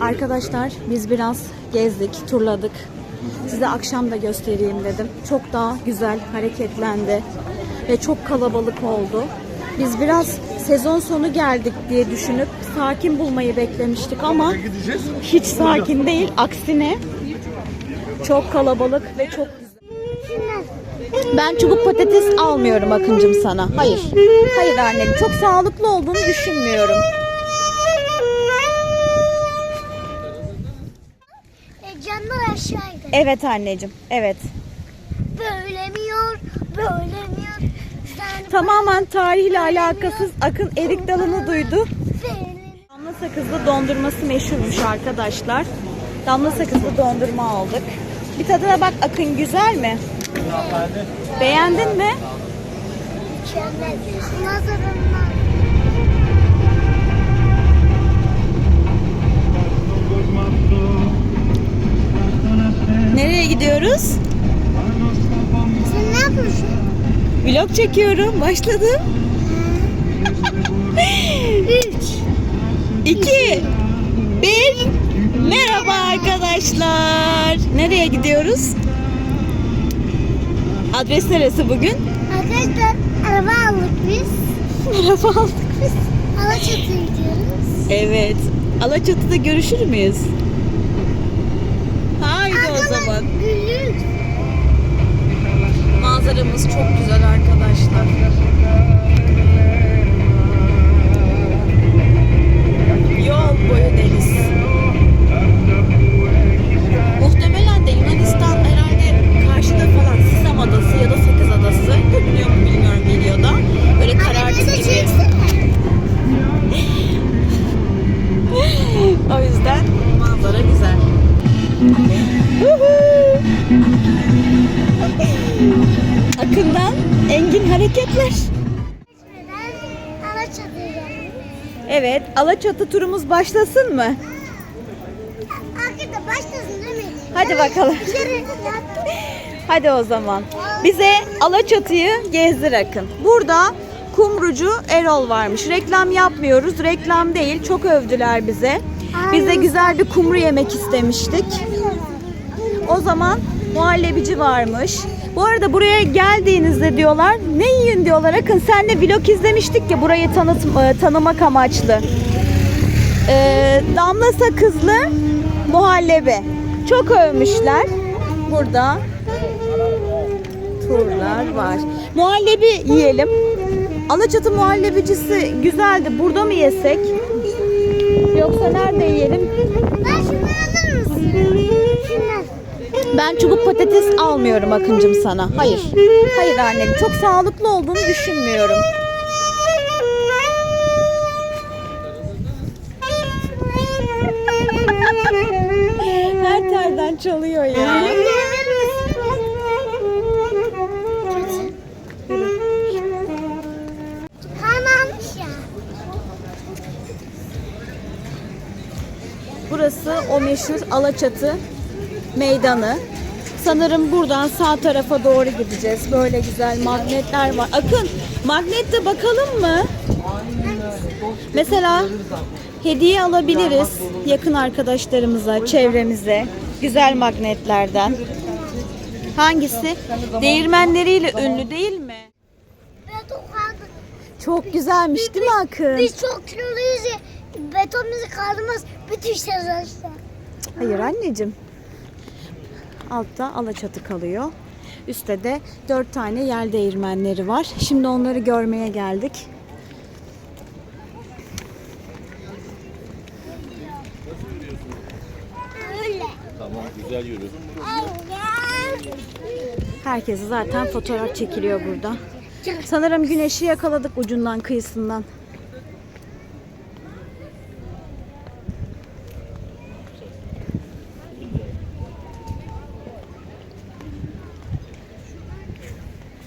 Arkadaşlar biz biraz gezdik, turladık. Size akşam da göstereyim dedim. Çok daha güzel hareketlendi ve çok kalabalık oldu. Biz biraz sezon sonu geldik diye düşünüp sakin bulmayı beklemiştik ama hiç sakin değil. Aksine çok kalabalık ve çok güzel. Ben çubuk patates almıyorum Akıncım sana. Hayır. Hayır annem. Çok sağlıklı olduğunu düşünmüyorum. Evet anneciğim. Evet. Böyle mi yor, böyle mi yor? Sen Tamamen tarihle alakasız Akın erik dalını duydu. Damla sakızlı dondurması meşhurmuş arkadaşlar. Damla sakızlı dondurma aldık. Bir tadına bak Akın güzel mi? Beğendin mi? Mükemmel. Nazarından. Nereye gidiyoruz? Sen ne yapıyorsun? Vlog çekiyorum. Başladım. 3. 2 1 Merhaba arkadaşlar. Nereye gidiyoruz? Adres neresi bugün? Arkadaşlar araba aldık biz. Merhaba aldık biz. Alaçatı'ya gidiyoruz. Evet. Alaçatı'da görüşür müyüz? Manzaramız çok güzel arkadaşlar. Yol boyu deniz. Alaçatı'ya. Evet, Alaçatı turumuz başlasın mı? Arkadaşlar başlasın değil mi? Hadi bakalım. Hadi o zaman. Bize Alaçatı'yı gezdir Akın. Burada kumrucu Erol varmış. Reklam yapmıyoruz. Reklam değil. Çok övdüler bize. Biz de güzel bir kumru yemek istemiştik. O zaman muhallebici varmış. Bu arada buraya geldiğinizde diyorlar ne yiyin diyorlar. Akın sen de vlog izlemiştik ya burayı tanıt, e, tanımak amaçlı. Ee, damla sakızlı muhallebi. Çok övmüşler. Burada turlar var. Muhallebi yiyelim. Alaçatı muhallebicisi güzeldi. Burada mı yesek? Yoksa nerede yiyelim? Ben şunu alır mısın? Ben çubuk patates almıyorum Akıncım sana. Hayır. Hayır annem. Çok sağlıklı olduğunu düşünmüyorum. Her terden çalıyor ya. Burası o meşhur Alaçatı meydanı. Sanırım buradan sağ tarafa doğru gideceğiz. Böyle güzel magnetler var. Akın magnette bakalım mı? Mesela hediye alabiliriz yakın arkadaşlarımıza, çevremize. Güzel magnetlerden. Hangisi? Değirmenleriyle ünlü değil mi? Çok güzelmiş değil mi Akın? Biz çok kiloluyuz ya. Beton bizi kaldırmaz. Bütün aşağı. Hayır anneciğim. Altta Alaçatı kalıyor. Üstte de dört tane yel değirmenleri var. Şimdi onları görmeye geldik. Tamam güzel yürü. Herkes zaten fotoğraf çekiliyor burada. Sanırım güneşi yakaladık ucundan kıyısından.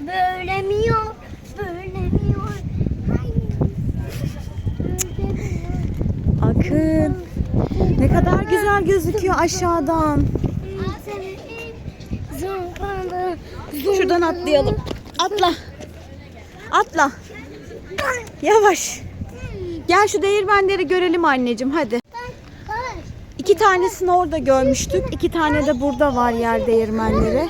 Böyle mi yok? Böyle mi yok? Hayır. Böyle mi yok? Akın. Ne kadar güzel gözüküyor aşağıdan. Şuradan atlayalım. Atla. Atla. Yavaş. Gel şu değirmenleri görelim anneciğim hadi. İki tanesini orada görmüştük. iki tane de burada var yer değirmenleri.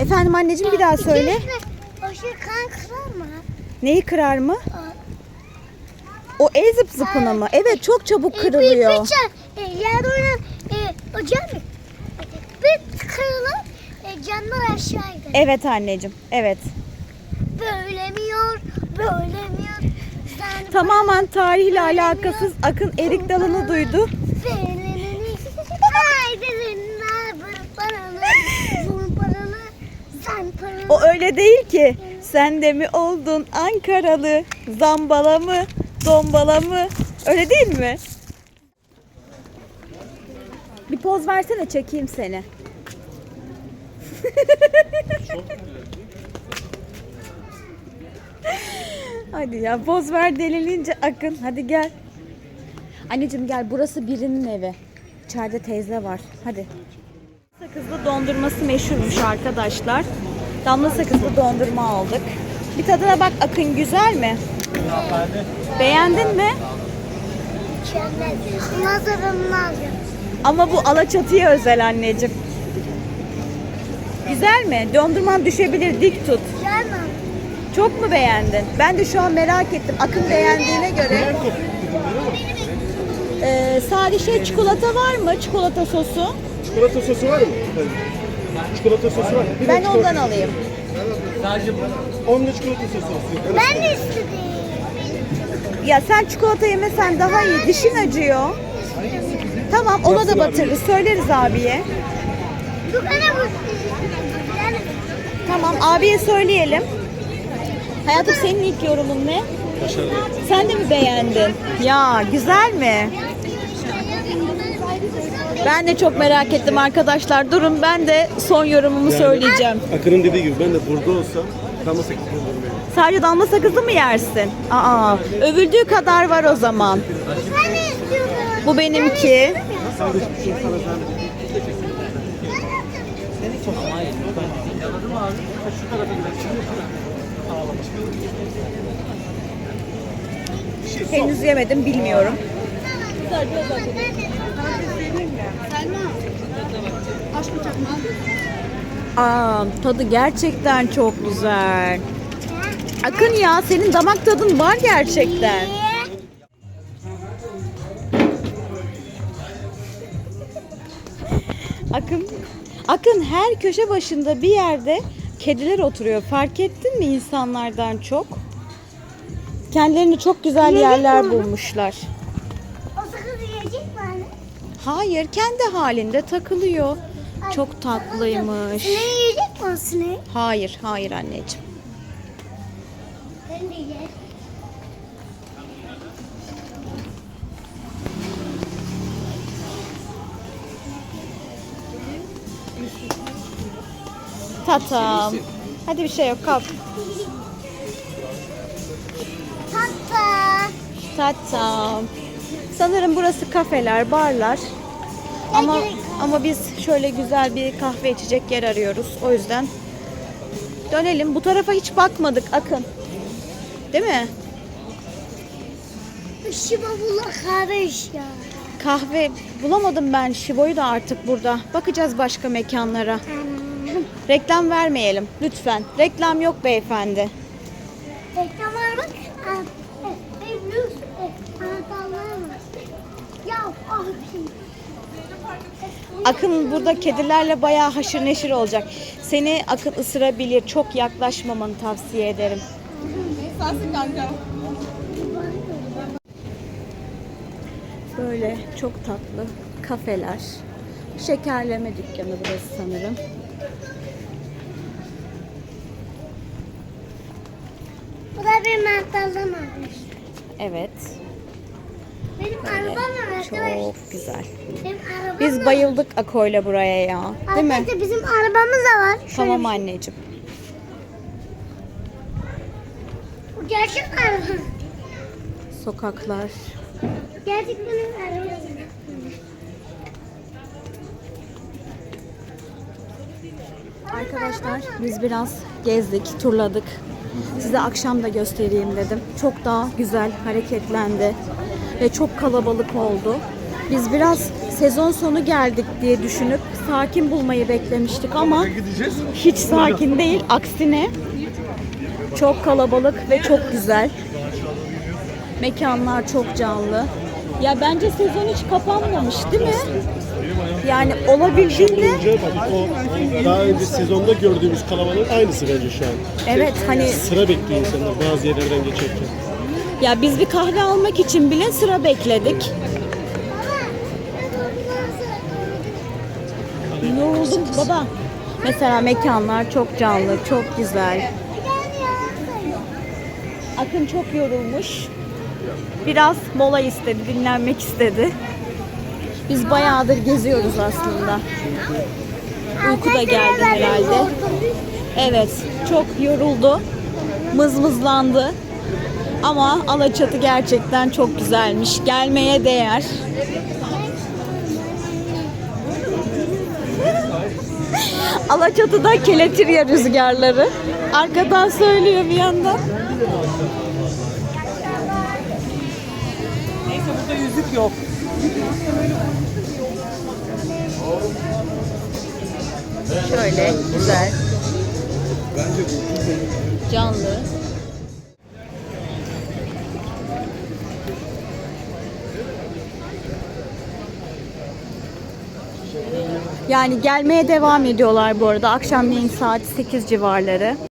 Efendim anneciğim bir daha söyle. Neyi kırar mı? O el zıp zıpını mı? Evet çok çabuk E, kırılıyor. e, oynan e, hocam bir kırılır e, canlar aşağıydı. Evet anneciğim. Evet. Bölemiyor, bölemiyor. Sen Tamamen tarihle alakasız Akın erik dalını duydu. belenini. Haydi zinler vur paralı, vur paralı, sen paralı. O öyle değil ki. Sen de mi oldun Ankaralı? Zambala mı? Dombala mı? Öyle değil mi? Bir poz versene çekeyim seni. Hadi ya poz ver delilince akın. Hadi gel. Anneciğim gel burası birinin evi. İçeride teyze var. Hadi. Sakızlı dondurması meşhurmuş arkadaşlar. Damla sakızlı dondurma aldık. Bir tadına bak Akın güzel mi? Beğendin mi? Mükemmel. Nazarımın alacağım. Ama bu Alaçatı'ya özel anneciğim. Güzel mi? Dondurman düşebilir dik tut. Güzel mi? Çok mu beğendin? Ben de şu an merak ettim. Akın beğendiğine göre. Ee, sadece şey çikolata var mı? Çikolata sosu. Çikolata sosu var mı? Çikolata sosu var mı? Bir de Ben çikolata- ondan alayım. Onda çikolata sosu olsun. Ben de istedim. Ya sen çikolata yemesen daha iyi. Dişin acıyor. Tamam ona da batırırız. Söyleriz abiye. Tamam abiye söyleyelim. Hayatım senin ilk yorumun ne? Sen de mi beğendin? Ya güzel mi? Ben de çok merak ettim arkadaşlar. Durun ben de son yorumumu söyleyeceğim. Akın'ın dediği gibi ben de burada olsam damla sakız dondurmayı. Sadece damla sakızı mı yersin? Aa, övüldüğü kadar var o zaman. ben de istiyorum. Bu benimki. Sadece bir şey sana zahmet. Henüz yemedim bilmiyorum. Aa, tadı gerçekten çok güzel. Akın ya senin damak tadın var gerçekten. Akın Akın her köşe başında bir yerde kediler oturuyor. Fark ettin mi insanlardan çok? Kendilerini çok güzel yerler bulmuşlar. O sakız yiyecek mi anne? Hayır, kendi halinde takılıyor. Çok tatlıymış. Sineği yiyecek mi sineği? Hayır, hayır anneciğim. Ben de yiyeceğim. Tatam. Hadi bir şey yok, kalk. Tata. Tatam. Sanırım burası kafeler, barlar. Ama ama biz şöyle güzel bir kahve içecek yer arıyoruz. O yüzden dönelim. Bu tarafa hiç bakmadık Akın. Değil mi? Işıma bula karış ya. Kahve bulamadım ben Şibo'yu da artık burada. Bakacağız başka mekanlara. Reklam vermeyelim lütfen. Reklam yok beyefendi. Reklam var var. Ya abi. Akın burada kedilerle bayağı haşır neşir olacak. Seni Akın ısırabilir. Çok yaklaşmamanı tavsiye ederim. Böyle çok tatlı kafeler. Şekerleme dükkanı burası sanırım. Bu da bir mantardan almış. Evet. Benim arabam var arkadaş. Çok güzel. Benim arabam Biz var. bayıldık Ako'yla buraya ya. Değil mi? Arkadaşlar bizim arabamız da var. Şöyle Tamam bir- anneciğim. Bu gerçek araba. Sokaklar. Gerçekten araba. Arkadaşlar biz biraz gezdik, turladık. Size akşam da göstereyim dedim. Çok daha güzel hareketlendi ve çok kalabalık oldu. Biz biraz sezon sonu geldik diye düşünüp sakin bulmayı beklemiştik ama hiç sakin değil. Aksine çok kalabalık ve çok güzel. Mekanlar çok canlı. Ya bence sezon hiç kapanmamış değil mi? Yani olabildiğinde daha önce sezonda gördüğümüz kalabalığın aynısı bence şu an. evet hani Sıra bekliyor insanlar bazı yerlerden geçerken. Ya biz bir kahve almak için bile sıra bekledik. Yoruldum baba. Mesela mekanlar çok canlı, çok güzel. Akın çok yorulmuş. Biraz mola istedi, dinlenmek istedi. Biz bayağıdır geziyoruz aslında. Uyku da geldi herhalde. Evet, çok yoruldu. Mızmızlandı. Ama Alaçatı gerçekten çok güzelmiş. Gelmeye değer. Alaçatı'da Keletirya rüzgarları. Arkadan söylüyor bir yandan. Neyse burada yüzük yok. Şöyle güzel. Canlı. Yani gelmeye devam ediyorlar bu arada. Akşamleyin saat 8 civarları.